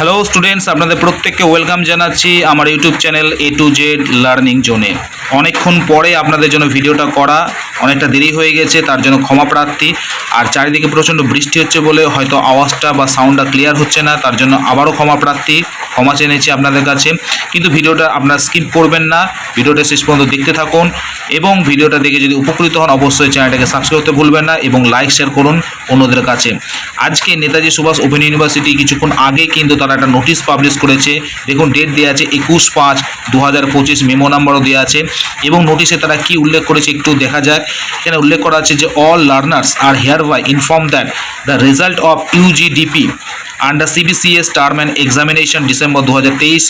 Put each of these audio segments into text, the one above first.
Hello students আপনাদের প্রত্যেককে welcome জানাচ্ছি আমার YouTube channel A to Z learning জোনে অনেকক্ষণ পরে আপনাদের জন্য ভিডিওটা করা। অনেকটা দেরি হয়ে গেছে, তার জন্য ক্ষমা প্রার্থী। আর চারিদিকে প্রচণ্ড বৃষ্টি হচ্ছে বলে হয়তো আওয়াজটা বা সাউন্ডটা ক্লিয়ার হচ্ছে না, তার জন্য আবারও ক্ষমা প্রার্থী, ক্ষমা চেনেছি আপনাদের কাছে। কিন্তু ভিডিওটা আপনারা স্কিপ করবেন না, ভিডিওটা শেষ পর্যন্ত দেখতে থাকুন এবং ভিডিওটা দেখে যদি উপকৃত হন, অবশ্যই চ্যানেলটাকে সাবস্ক্রাইব করতে ভুলবেন না এবং লাইক শেয়ার করুন অন্যদের কাছে। আজকে নেতাজি সুভাষ ওপেন ইউনিভার্সিটি কিছুক্ষণ আগে কিন্তু তারা একটা নোটিশ পাবলিশ করেছে। দেখুন ডেট দেওয়া আছে একুশ পাঁচ দু হাজার পঁচিশ মেমো নাম্বারও দেওয়া আছে এবং নোটিশে তারা কি উল্লেখ করেছে একটু দেখা যাক। এখানে উল্লেখ করা আছে যে all learners are hereby inform that the result of UGDP under CBCS term and examination December দু হাজার তেইশ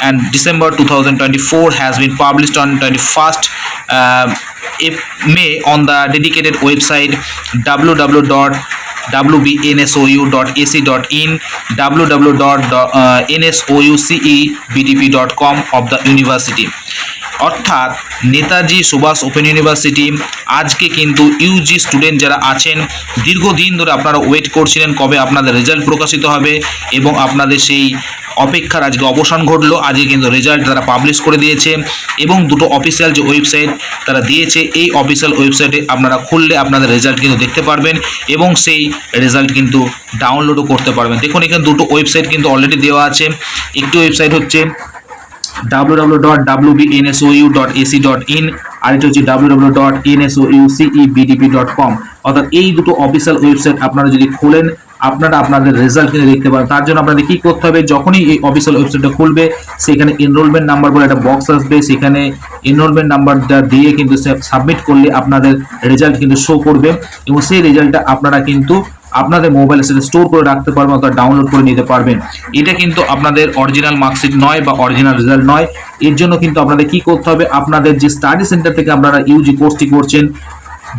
and December two thousand twenty four has been published on twenty first May on the dedicated website W W dot W B N S O U dot AC dot in W W dot N S O OU CE BDP dot com of the university অর্থাৎ Netaji Subhash open university, আজকে কিন্তু Yuji student যারা আছেন, দীর্ঘদিন ধরে আপনারা wait করছিলেন কবে আপনাদের রেজাল্ট প্রকাশিত হবে এবং আপনাদের সেই অপেক্ষার আজকে অবসান ঘটলো। আজকে কিন্তু রেজাল্ট তারা পাবলিশ করে দিয়েছে এবং দুটো অফিসিয়াল যে ওয়েবসাইট তারা দিয়েছে, এই অফিসিয়াল ওয়েবসাইটে আপনারা খুললে আপনাদের রেজাল্ট কিন্তু দেখতে পারবেন এবং সেই রেজাল্ট কিন্তু ডাউনলোডও করতে পারবেন। দেখুন, এখানে দুটো ওয়েবসাইট কিন্তু অলরেডি দেওয়া আছে। একটি ওয়েবসাইট হচ্ছে www.wbnsou.ac.in আরেকটি হচ্ছে www.nsoucebdp.com অর্থাৎ এই দুটো অফিসিয়াল ওয়েবসাইট আপনারা যদি খোলেন, আপনারা আপনাদের রেজাল্ট কিন্তু দেখতে পারেন তার জন্য আপনাদের কি করতে হবে, যখনই এই অফিসিয়াল ওয়েবসাইটটা খুলবে, সেখানে এনরোলমেন্ট নাম্বার বলে একটা বক্স আসবে। সেখানে এনরোলমেন্ট নাম্বারটা দিয়ে কিন্তু সাবমিট করলে আপনাদের রেজাল্ট কিন্তু শো করবে। এবং সেই রেজাল্টটা আপনারা কিন্তু আপনাদের মোবাইলে সেটা স্টোর করে রাখতে পারবেন অর্থাৎ ডাউনলোড করে নিতে পারবেন। এটা কিন্তু আপনাদের অরিজিনাল মার্কশিট নয় বা অরিজিনাল রেজাল্ট নয়। এর জন্য কিন্তু আপনাদের কি করতে হবে? আপনাদের যে স্টাডি সেন্টার থেকে আপনারা ইউজি কোর্সটি করছেন,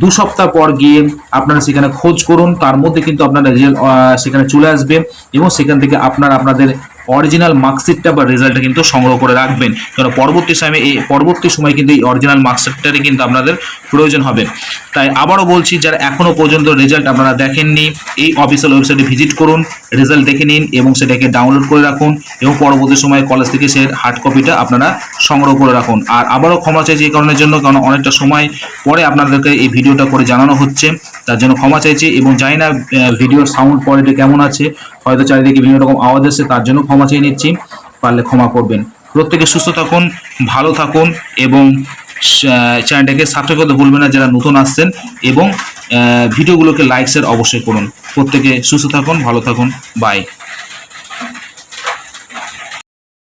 দু সপ্তাহ পর গিয়ে আপনারা সেখানে খোঁজ করুন। তার মধ্যে কিন্তু আপনারা রেজাল্ট সেখানে চলে আসবে এবং সেখান থেকে আপনারা আপনাদের অরিজিনাল মার্কশিটটা বা রেজাল্টটা কিন্তু সংগ্রহ করে রাখবেন। কারণ পরবর্তী সময়ে এই পরবর্তী সময় কিন্তু এই অরিজিনাল মার্কশিটটারই কিন্তু আপনাদের প্রয়োজন হবে। তাই আবারও বলছি, যারা এখনও পর্যন্ত রেজাল্ট আপনারা দেখেননি, এই অফিসিয়াল ওয়েবসাইটে ভিজিট করুন রেজাল্ট দেখে নিন এবং সেটাকে ডাউনলোড করে রাখুন এবং পরবর্তী সময়ে কলেজ থেকে সে হার্ড কপিটা আপনারা সংগ্রহ করে রাখুন। আর আবারও ক্ষমা চাইছি এই কারণের জন্য কারণ অনেকটা সময় পরে আপনাদেরকে এই ভিডিওটা করে জানানো হচ্ছে। তার জন্য ক্ষমা চাইছি এবং জানি না ভিডিওর সাউন্ড কোয়ালিটি কেমন আছে। হয়তো চারিদিকে বিভিন্ন রকম আওয়াজ আসছে তার জন্য ক্ষমা চেয়ে নিচ্ছি। পারলে ক্ষমা করবেন। প্রত্যেকে সুস্থ থাকুন, ভালো থাকুন এবং চ্যানেলটাকে সাবস্ক্রাইব করতে ভুলবেন না যারা নতুন আসছেন এবং ভিডিওগুলোকে লাইক শেয়ার অবশ্যই করুন। প্রত্যেকে সুস্থ থাকুন, ভালো থাকুন। বাই